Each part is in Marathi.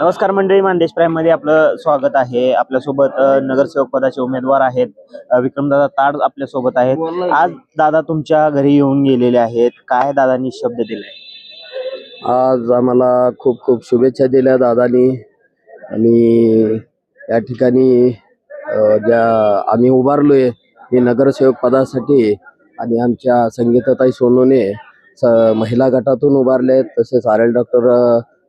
नमस्कार मंडळी मानदेश प्राईममध्ये आपलं स्वागत आहे. आपल्यासोबत नगरसेवक पदाचे उमेदवार आहेत. विक्रमदादा ताड आपल्यासोबत आहेत. आज दादा तुमच्या घरी येऊन गेलेले आहेत. काय दादांनी शब्द दिलाय? आज आम्हाला खूप खूप शुभेच्छा दिल्या दादानी. आणि या ठिकाणी ज्या आम्ही उभारलोय हे नगरसेवक पदासाठी आणि आमच्या संगीताताई सोनूने स महिला गटातून उभारले आहेत तसेच आर एल डॉक्टर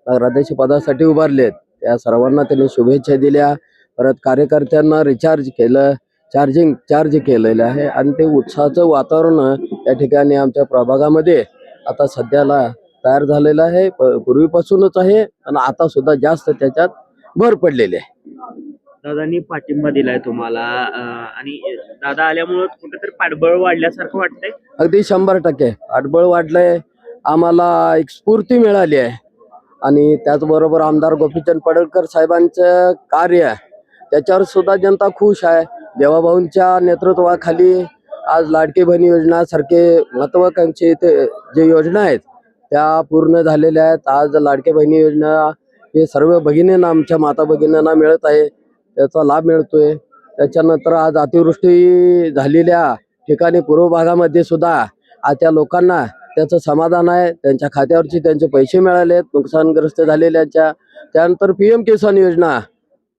नगराध्यक्ष पदासाठी उभारलेत. त्या सर्वांना त्यांनी शुभेच्छा दिल्या. परत कार्यकर्त्यांना रिचार्ज केलं चार्जिंग चार्ज केलेलं आहे. आणि ते उत्साहाचं वातावरण या ठिकाणी आमच्या प्रभागामध्ये आता सध्याला तयार झालेला आहे. पूर्वीपासूनच आहे. आणि आता सुद्धा जास्त त्याच्यात भर पडलेली आहे. दादांनी पाठिंबा दिलाय तुम्हाला. आणि दादा आल्यामुळं कुठेतरी पाठबळ वाढल्यासारखं वाटतंय? अगदी शंभर टक्के. आठबळ वाढलंय. आम्हाला एक स्फूर्ती मिळाली आहे. आणि त्याचबरोबर आमदार गोपीचंद पडळकर साहेबांचं कार्य त्याच्यावर सुद्धा जनता खुश आहे. देवाभाऊंच्या नेतृत्वाखाली आज लाडकी बहीण योजना सारखे महत्वाकांक्षी ते जे योजना आहेत त्या पूर्ण झालेल्या आहेत. आज लाडके बहिणी योजना हे सर्व भगिनींना आमच्या माता भगिनींना मिळत आहे. त्याचा लाभ मिळतोय. त्याच्यानंतर आज अतिवृष्टी झालेल्या ठिकाणी पूर्व भागामध्ये सुद्धा आज त्या लोकांना त्याचं समाधान आहे. त्यांच्या खात्यावरची त्यांचे पैसे मिळाले आहेत. नुकसानग्रस्त झालेल्यांच्या. त्यानंतर पी एम किसान योजना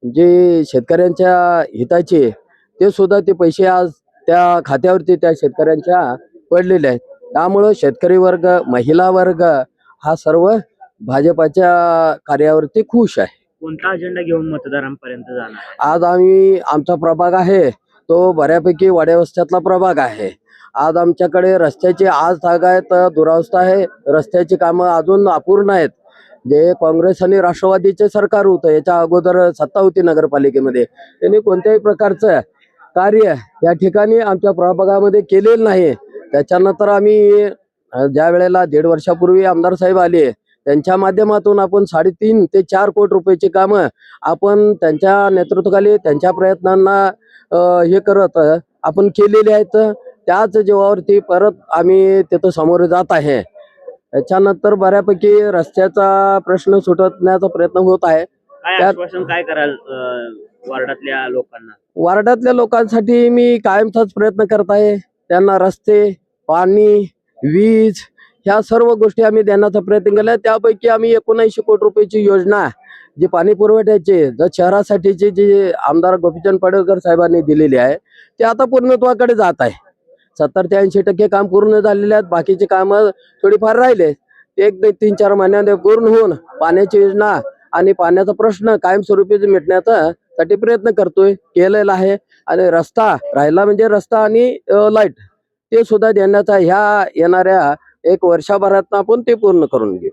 जी शेतकऱ्यांच्या हिताची ते सुद्धा ते पैसे आज त्या खात्यावरती त्या शेतकऱ्यांच्या पडलेले आहेत. त्यामुळं शेतकरी वर्ग महिला वर्ग हा सर्व भाजपाच्या कार्यावरती खुश आहे. कोणता अजेंडा घेऊन मतदारांपर्यंत जाणार? आज आम्ही आमचा प्रभाग आहे. तो बऱ्यापैकी वाड्यावस्त्यातला प्रभाग आहे. आज आमच्याकडे रस्त्याची आज जागा आहेत तर दुरावस्था आहे. रस्त्याची कामं अजून अपूर्ण आहेत. जे काँग्रेस आणि राष्ट्रवादीचे सरकार होतं याच्या अगोदर सत्ता होती नगरपालिकेमध्ये. त्यांनी कोणत्याही प्रकारचं कार्य या ठिकाणी आमच्या प्रभागामध्ये केलेलं नाही. त्याच्यानंतर आम्ही ज्या वेळेला दीड वर्षापूर्वी आमदार साहेब आले त्यांच्या माध्यमातून आपण साडेतीन ते चार कोटी रुपयाची कामं आपण त्यांच्या नेतृत्वाखाली त्यांच्या प्रयत्नांना हे करत आपण केलेले आहेत. त्याच जीवावरती परत आम्ही तिथं समोर जात आहे. त्याच्यानंतर बऱ्यापैकी रस्त्याचा प्रश्न सुटवण्याचा प्रयत्न होत आहे. काय कराल वार्डातल्या लोकांना? वार्डातल्या लोकांसाठी मी कायमचाच प्रयत्न करत आहे. त्यांना रस्ते पाणी वीज ह्या सर्व गोष्टी आम्ही देण्याचा प्रयत्न केला. त्यापैकी आम्ही एकोणऐंशी कोटी रुपयाची योजना जी पाणी पुरवठ्याची जर शहरासाठीची जी आमदार गोपीचंद पडळकर साहेबांनी दिलेली आहे ते आता पूर्णत्वाकडे जात आहे. सत्तर ते ऐंशी टक्के काम पूर्ण झालेले आहेत बाकीचे कामं थोडीफार राहिले एक ते तीन चार महिन्यामध्ये पूर्ण होऊन पाण्याची योजना आणि पाण्याचा प्रश्न कायमस्वरूपी मिटण्याचा साठी प्रयत्न करतोय केलेला आहे. आणि रस्ता राहिला म्हणजे रस्ता आणि लाइट ते सुद्धा देण्याचा ह्या येणाऱ्या एक वर्षभरात आपण ते पूर्ण करून घेऊ.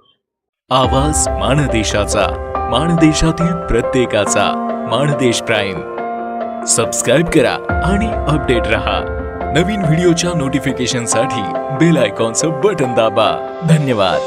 आवाज माणदेशाचा माणदेशातील प्रत्येकाचा माणदेश प्राईम. सबस्क्राईब करा आणि अपडेट रहा. नवीन व्हिडिओच्या नोटिफिकेशनसाठी बेल आयकॉनचं बटन दाबा. धन्यवाद.